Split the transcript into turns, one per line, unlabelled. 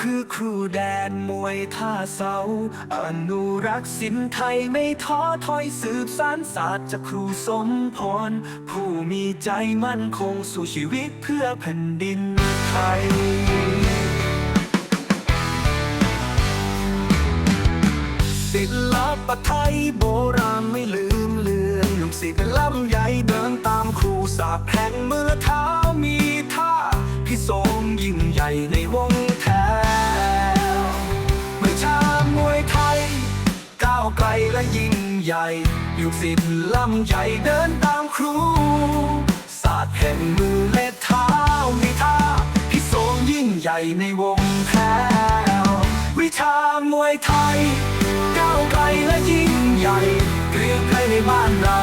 คือครูแดนมวยท่าเสา อนุรักษ์ศิลป์ไทยไม่ท้อถอยสืบสานศาสตร์จากครูสมพร ผู้มีใจมั่นคงสู่ชีวิตเพื่อแผ่นดินไทยศิลปะไทยโบราณไม่ลืมเลือนลูกศิษย์ลำใหญ่เดินตามครูสาบแห่งเมื่อเท้าาวไกลและยิ่งใหญ่ลูกศิษย์ลำใหญ่เดินตามครู ศาสตร์แห่งมือและเท้ามีท่าพิโสมยิ่งใหญ่ในวงแถววิชามวยไทย ก้าวไกลและยิ่งใหญ่เกรียงไกรในบ้านเรา